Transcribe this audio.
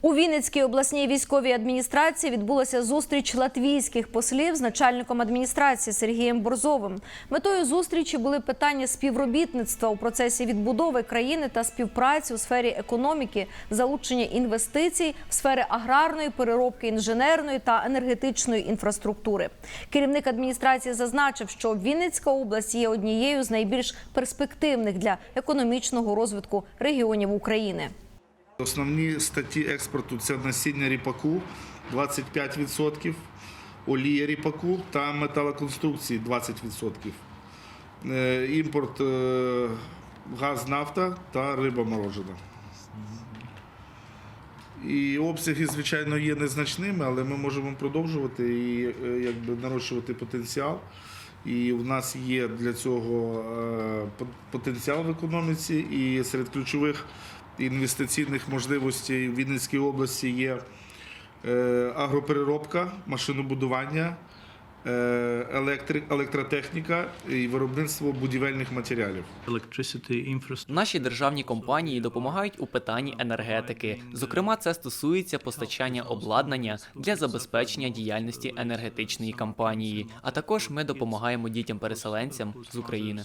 У Вінницькій обласній військовій адміністрації відбулася зустріч латвійських послів з начальником адміністрації Сергієм Борзовим. Метою зустрічі були питання співробітництва у процесі відбудови країни та співпраці у сфері економіки, залучення інвестицій в сфери аграрної переробки інженерної та енергетичної інфраструктури. Керівник адміністрації зазначив, що Вінницька область є однією з найбільш перспективних для економічного розвитку регіонів України. Основні статті експорту це насіння ріпаку 25%, олія ріпаку та металоконструкції 20%. Е, Імпорт е, газ, нафта та риба морожена. І обсяги, звичайно, є незначними, але ми можемо продовжувати і е, якби нарощувати потенціал. І в нас є для цього потенціал в економіці. І серед ключових інвестиційних можливостей в Вінницькій області є е, агропереробка, машинобудування, е, електротехніка і виробництво будівельних матеріалів. Наші державні компанії допомагають у питанні енергетики. Зокрема, це стосується постачання обладнання для забезпечення діяльності енергетичної компанії. А також ми допомагаємо дітям-переселенцям з України.